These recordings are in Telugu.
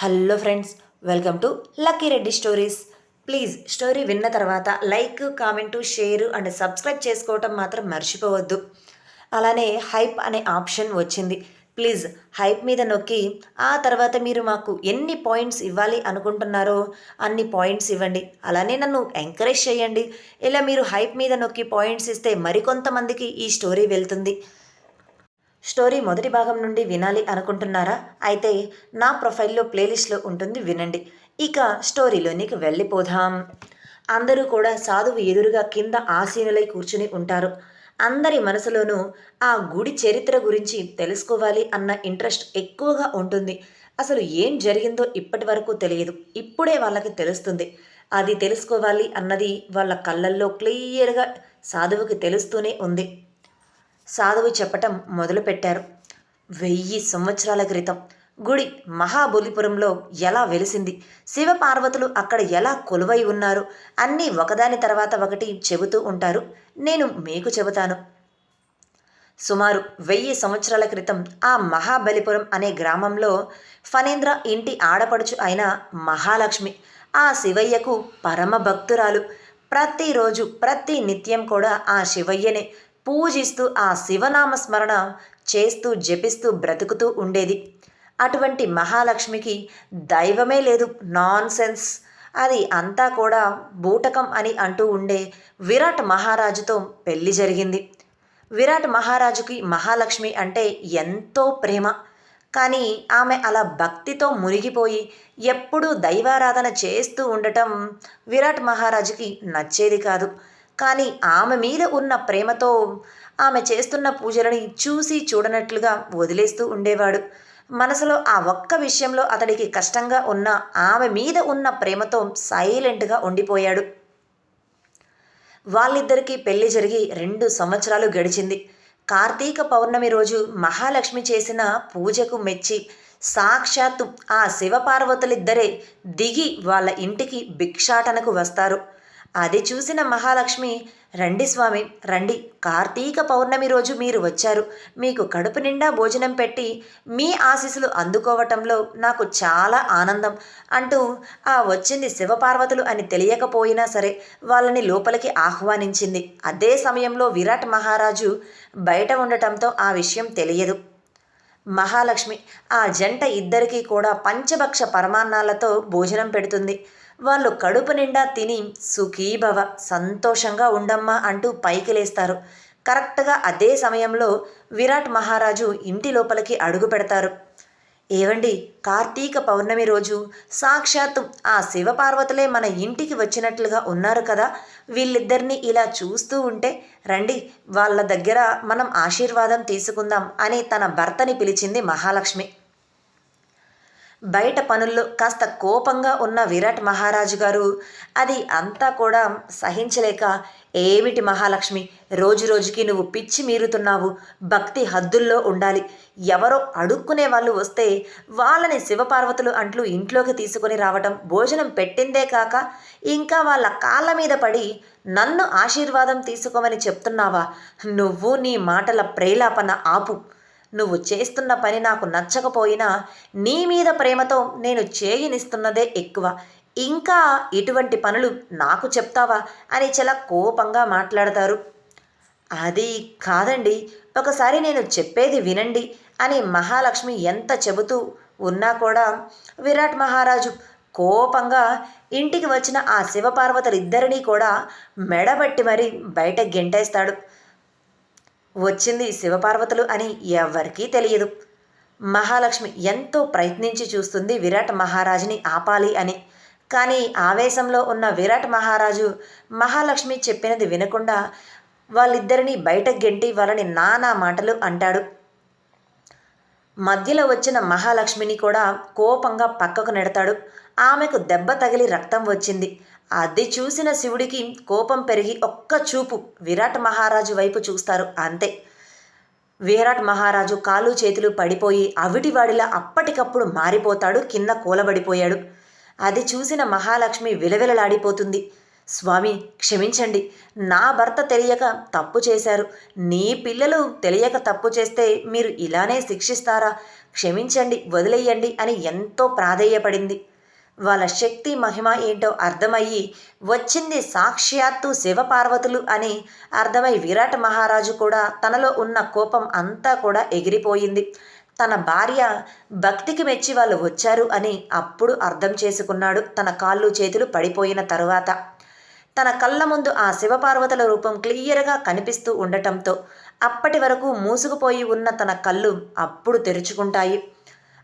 Hello friends welcome to Lucky Reddy stories. Please story విన్న తర్వాత like comment share and subscribe చేసుకోవటం మాత్రం మర్చిపోవద్దు. అలానే హైప్ అనే ఆప్షన్ వచ్చింది. ప్లీజ్ హైప్ మీద నొక్కి ఆ తర్వాత మీరు మాకు ఎన్ని పాయింట్స్ ఇవ్వాలి అనుకుంటున్నారో అన్ని పాయింట్స్ ఇవ్వండి. అలానే నన్ను ఎంకరేజ్ చేయండి. ఇలా మీరు హైప్ మీద నొక్కి పాయింట్స్ ఇస్తే మరికొంతమందికి ఈ స్టోరీ వెళ్తుంది. స్టోరీ మొదటి భాగం నుండి వినాలి అనుకుంటున్నారా? అయితే నా ప్రొఫైల్లో ప్లేలిస్ట్లో ఉంటుంది వినండి. ఇక స్టోరీలోనికి వెళ్ళిపోదాం. అందరూ కూడా సాధువు ఎదురుగా కింద ఆసీనులై కూర్చుని ఉంటారు. అందరి మనసులోనూ ఆ గుడి చరిత్ర గురించి తెలుసుకోవాలి అన్న ఇంట్రెస్ట్ ఎక్కువగా ఉంటుంది. అసలు ఏం జరిగిందో ఇప్పటి వరకు తెలియదు. ఇప్పుడే వాళ్ళకి తెలుస్తుంది. అది తెలుసుకోవాలి అన్నది వాళ్ళ కళ్ళల్లో క్లియర్గా సాధువుకి తెలుస్తూనే ఉంది. సాధువు చెప్పటం మొదలుపెట్టారు. వెయ్యి సంవత్సరాల క్రితం గుడి మహాబలిపురంలో ఎలా వెలిసింది? శివపార్వతులు అక్కడ ఎలా కొలువై ఉన్నారు? అన్నీ ఒకదాని తర్వాత ఒకటి చెబుతూ ఉంటారు. నేను మీకు చెబుతాను. సుమారు వెయ్యి సంవత్సరాల క్రితం ఆ మహాబలిపురం అనే గ్రామంలో ఫణేంద్ర ఇంటి ఆడపడుచు అయిన మహాలక్ష్మి ఆ శివయ్యకు పరమ భక్తురాలు. ప్రతిరోజు ప్రతి నిత్యం కూడా ఆ శివయ్యనే పూజిస్తూ ఆ శివనామ స్మరణ చేస్తూ జపిస్తూ బ్రతుకుతూ ఉండేది. అటువంటి మహాలక్ష్మికి దైవమే లేదు. నాన్ సెన్స్ అది అంతా కూడా బూటకం అని అంటూ ఉండే విరాట్ మహారాజుతో పెళ్ళి జరిగింది. విరాట్ మహారాజుకి మహాలక్ష్మి అంటే ఎంతో ప్రేమ. కానీ ఆమె అలా భక్తితో మునిగిపోయి ఎప్పుడూ దైవారాధన చేస్తూ ఉండటం విరాట్ మహారాజుకి నచ్చేది కాదు. కానీ ఆమె మీద ఉన్న ప్రేమతో ఆమె చేస్తున్న పూజలని చూసి చూడనట్లుగా వదిలేస్తూ ఉండేవాడు. మనసులో ఆ ఒక్క విషయంలో అతడికి కష్టంగా ఉన్న ఆమె మీద ఉన్న ప్రేమతో సైలెంట్గా ఉండిపోయాడు. వాళ్ళిద్దరికీ పెళ్ళి జరిగి రెండు సంవత్సరాలు గడిచింది. కార్తీక పౌర్ణమి రోజు మహాలక్ష్మి చేసిన పూజకు మెచ్చి సాక్షాత్తు ఆ శివపార్వతులిద్దరే దిగి వాళ్ళ ఇంటికి భిక్షాటనకు వస్తారు. అది చూసిన మహాలక్ష్మి రండి స్వామి రండి. కార్తీక పౌర్ణమి రోజు మీరు వచ్చారు. మీకు కడుపు నిండా భోజనం పెట్టి మీ ఆశీస్సులు అందుకోవటంలో నాకు చాలా ఆనందం అంటూ ఆ వచ్చింది శివపార్వతులు అని తెలియకపోయినా సరే వాళ్ళని లోపలికి ఆహ్వానించింది. అదే సమయంలో విరాట్ మహారాజు బయట ఉండటంతో ఆ విషయం తెలియదు. మహాలక్ష్మి ఆ జంట ఇద్దరికీ కూడా పంచభక్ష పరమాన్నాలతో భోజనం పెడుతుంది. వాళ్ళు కడుపు నిండా తిని సుఖీభవ సంతోషంగా ఉండమ్మా అంటూ పైకి లేస్తారు. కరెక్ట్గా అదే సమయంలో విరాట్ మహారాజు ఇంటి లోపలికి అడుగు పెడతారు. ఏవండి కార్తీక పౌర్ణమి రోజు? సాక్షాత్తు ఆ శివపార్వతులే మన ఇంటికి వచ్చినట్లుగా ఉన్నారు కదా. వీళ్ళిద్దరినీ ఇలా చూస్తూ ఉంటే రండి వాళ్ళ దగ్గర మనం ఆశీర్వాదం తీసుకుందాం అని తన భర్తని పిలిచింది మహాలక్ష్మి. బయట పనుల్లో కాస్త కోపంగా ఉన్న విరాట్ మహారాజు గారు అది అంతా కూడా సహించలేక ఏమిటి మహాలక్ష్మి రోజు రోజుకి నువ్వు పిచ్చి మీరుతున్నావు భక్తి హద్దుల్లో ఉండాలి. ఎవరో అడుక్కునే వాళ్ళు వస్తే వాళ్ళని శివపార్వతులు అంట్లు ఇంట్లోకి తీసుకొని రావటం భోజనం పెట్టిందే కాక ఇంకా వాళ్ళ కాళ్ళ మీద పడి నన్ను ఆశీర్వాదం తీసుకోమని చెప్తున్నావా? నువ్వు నీ మాటల ప్రేలాపన ఆపు. నువ్వు చేస్తున్న పని నాకు నచ్చకపోయినా నీ మీద ప్రేమతో నేను చేయనిస్తున్నదే ఎక్కువ. ఇంకా ఇటువంటి పనులు నాకు చెప్తావా? అని చాలా కోపంగా మాట్లాడతారు. అది కాదండి. ఒకసారి నేను చెప్పేది వినండి అని మహాలక్ష్మి ఎంత చెబుతూ ఉన్నా కూడా విరాట్ మహారాజు కోపంగా ఇంటికి వచ్చిన ఆ శివపార్వతులిద్దరినీ కూడా మెడబట్టి మరీ బయట గెంటేస్తాడు. వచ్చింది శివపార్వతులు అని ఎవరికీ తెలియదు. మహాలక్ష్మి ఎంతో ప్రయత్నించి చూస్తుంది విరాట్ మహారాజుని ఆపాలి అని. కానీ ఆవేశంలో ఉన్న విరాట్ మహారాజు మహాలక్ష్మి చెప్పినది వినకుండా వాళ్ళిద్దరిని బయట గెంటి వాళ్ళని నానా మాటలు అంటాడు. మధ్యలో వచ్చిన మహాలక్ష్మిని కూడా కోపంగా పక్కకు నెడతాడు. ఆమెకు దెబ్బ తగిలి రక్తం వచ్చింది. అది చూసిన శివుడికి కోపం పెరిగి ఒక్క చూపు విరాట్ మహారాజు వైపు చూస్తారు అంతే. విరాట్ మహారాజు కాలు చేతులు పడిపోయి అవిటివాడిలా అప్పటికప్పుడు మారిపోతాడు కింద కూలబడిపోయాడు. అది చూసిన మహాలక్ష్మి విలవిలలాడిపోతుంది. స్వామి క్షమించండి. నా భర్త తెలియక తప్పు చేశారు. నీ పిల్లలు తెలియక తప్పు చేస్తే మీరు ఇలానే శిక్షిస్తారా? క్షమించండి వదిలేయండి అని ఎంతో ప్రాధేయపడింది. వాళ్ళ శక్తి మహిమ ఏంటో అర్థమయ్యి వచ్చింది సాక్షాత్తు శివపార్వతులు అని అర్థమై విరాట్ మహారాజు కూడా తనలో ఉన్న కోపం అంతా కూడా ఎగిరిపోయింది. తన భార్య భక్తికి మెచ్చి వాళ్ళు వచ్చారు అని అప్పుడు అర్థం చేసుకున్నాడు తన కాళ్ళు చేతులు పడిపోయిన తరువాత. తన కళ్ళ ముందు ఆ శివపార్వతుల రూపం క్లియర్గా కనిపిస్తూ ఉండటంతో అప్పటి వరకు మూసుకుపోయి ఉన్న తన కళ్ళు అప్పుడు తెరుచుకుంటాయి.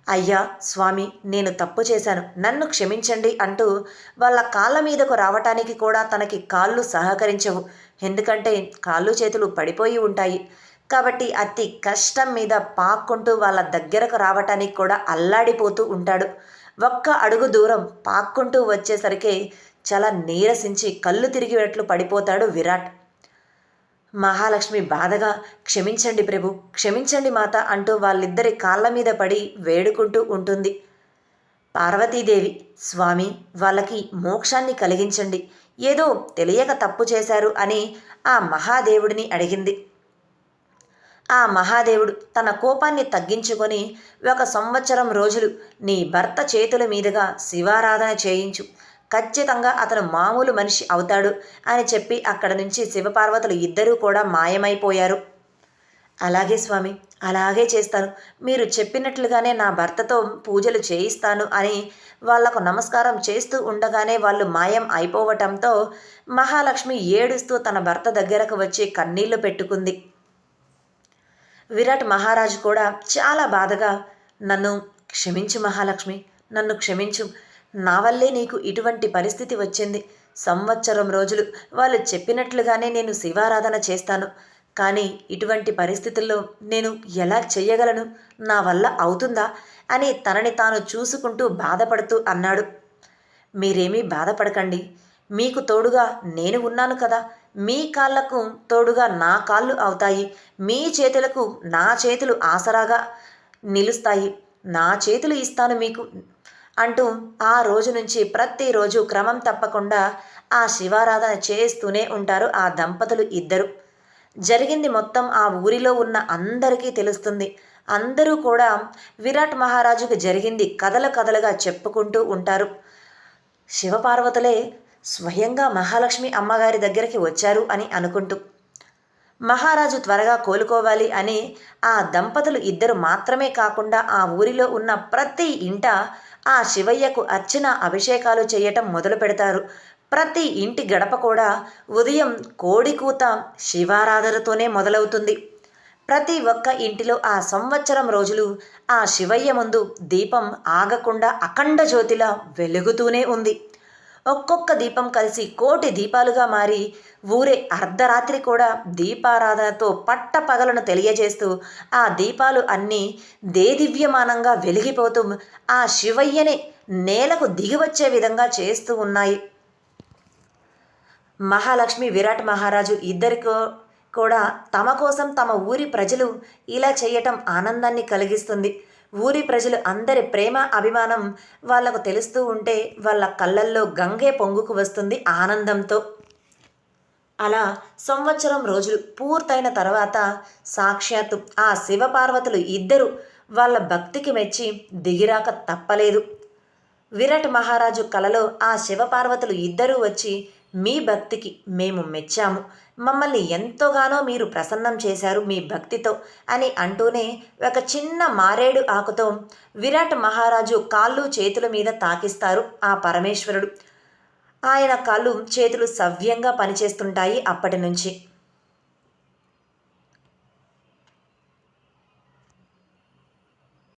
అయ్యా స్వామి నేను తప్పు చేశాను. నన్ను క్షమించండి అంటూ వాళ్ళ కాళ్ళ మీదకు రావటానికి కూడా తనకి కాళ్ళు సహకరించవు. ఎందుకంటే కాళ్ళు చేతులు పడిపోయి ఉంటాయి. కాబట్టి అతి కష్టం మీద పాక్కుంటూ వాళ్ళ దగ్గరకు రావటానికి కూడా అల్లాడిపోతూ ఉంటాడు. ఒక్క అడుగు దూరం పాక్కుంటూ వచ్చేసరికి చాలా నీరసించి కళ్ళు తిరిగినట్లు పడిపోతాడు విరాట్. మహాలక్ష్మి బాధగా క్షమించండి ప్రభు క్షమించండి మాత అంటూ వాళ్ళిద్దరి కాళ్ళ మీద పడి వేడుకుంటూ ఉంటుంది. పార్వతీదేవి స్వామి వాళ్ళకి మోక్షాన్ని కలిగించండి. ఏదో తెలియక తప్పు చేశారు అని ఆ మహాదేవుడిని అడిగింది. ఆ మహాదేవుడు తన కోపాన్ని తగ్గించుకొని ఒక సంవత్సరం రోజులు నీ భర్త చేతుల మీదుగా శివారాధన చేయించు. ఖచ్చితంగా అతను మామూలు మనిషి అవుతాడు అని చెప్పి అక్కడ నుంచి శివపార్వతులు ఇద్దరూ కూడా మాయమైపోయారు. అలాగే స్వామి అలాగే చేస్తాను. మీరు చెప్పినట్లుగానే నా భర్తతో పూజలు చేయిస్తాను అని వాళ్ళకు నమస్కారం చేస్తూ ఉండగానే వాళ్ళు మాయం అయిపోవటంతో మహాలక్ష్మి ఏడుస్తూ తన భర్త దగ్గరకు వచ్చి కన్నీళ్ళు పెట్టుకుంది. విరాట్ మహారాజు కూడా చాలా బాధగా నన్ను క్షమించు మహాలక్ష్మి నన్ను క్షమించు. నా వల్లే నీకు ఇటువంటి పరిస్థితి వచ్చింది. సంవత్సరం రోజులు వాళ్ళు చెప్పినట్లుగానే నేను శివారాధన చేస్తాను. కానీ ఇటువంటి పరిస్థితుల్లో నేను ఎలా చెయ్యగలను? నా వల్ల అవుతుందా? అని తనని తాను చూసుకుంటూ బాధపడుతూ అన్నాడు. మీరేమీ బాధపడకండి. మీకు తోడుగా నేను ఉన్నాను కదా. మీ కాళ్ళకు తోడుగా నా కాళ్ళు అవుతాయి. మీ చేతులకు నా చేతులు ఆసరాగా నిలుస్తాయి. నా చేతులు ఇస్తాను మీకు. అంటూ ఆ రోజు నుంచి ప్రతిరోజు క్రమం తప్పకుండా ఆ శివారాధన చేస్తూనే ఉంటారు ఆ దంపతులు ఇద్దరు. జరిగింది మొత్తం ఆ ఊరిలో ఉన్న అందరికీ తెలుస్తుంది. అందరూ కూడా విరాట్ మహారాజుకు జరిగింది కథల కథలుగా చెప్పుకుంటూ ఉంటారు. శివపార్వతులే స్వయంగా మహాలక్ష్మి అమ్మగారి దగ్గరికి వచ్చారు అని అనుకుంటూ. మహారాజు త్వరగా కోలుకోవాలి అని ఆ దంపతులు ఇద్దరు మాత్రమే కాకుండా ఆ ఊరిలో ఉన్న ప్రతి ఇంట ఆ శివయ్యకు అర్చన అభిషేకాలు చేయటం మొదలు పెడతారు. ప్రతి ఇంటి గడప కూడా ఉదయం కోడికూత శివారాధనతోనే మొదలవుతుంది. ప్రతి ఒక్క ఇంటిలో ఆ సంవత్సరం రోజులు ఆ శివయ్య ముందు దీపం ఆగకుండా అఖండ జ్యోతిలా వెలుగుతూనే ఉంది. ఒక్కొక్క దీపం కలిసి కోటి దీపాలుగా మారి ఊరే అర్ధరాత్రి కూడా దీపారాధనతో పట్ట పగలను తెలియజేస్తూ ఆ దీపాలు అన్నీ దేదివ్యమానంగా వెలిగిపోతూ ఆ శివయ్యని నేలకు దిగివచ్చే విధంగా చేస్తూ ఉన్నాయి. మహాలక్ష్మి విరాట్ మహారాజు ఇద్దరికో కూడా తమ కోసం తమ ఊరి ప్రజలు ఇలా చేయటం ఆనందాన్ని కలిగిస్తుంది. ఊరి ప్రజలు అందరి ప్రేమ అభిమానం వాళ్ళకు తెలుస్తూ ఉంటే వాళ్ళ కళ్ళల్లో గంగే పొంగుకు వస్తుంది ఆనందంతో. అలా సంవత్సరం రోజులు పూర్తయిన తర్వాత సాక్షాత్తు ఆ శివపార్వతులు ఇద్దరు వాళ్ళ భక్తికి మెచ్చి దిగిరాక తప్పలేదు. విరాట్ మహారాజు కలలో ఆ శివపార్వతులు ఇద్దరూ వచ్చి మీ భక్తికి మేము మెచ్చాము. మమ్మల్ని ఎంతోగానో మీరు ప్రసన్నం చేశారు మీ భక్తితో అని అంటూనే ఒక చిన్న మారేడు ఆకుతో విరాట్ మహారాజు కాళ్ళు చేతుల మీద తాకిస్తారు ఆ పరమేశ్వరుడు. ఆయన కాళ్ళు చేతులు సవ్యంగా పనిచేస్తుంటాయి అప్పటి నుంచి.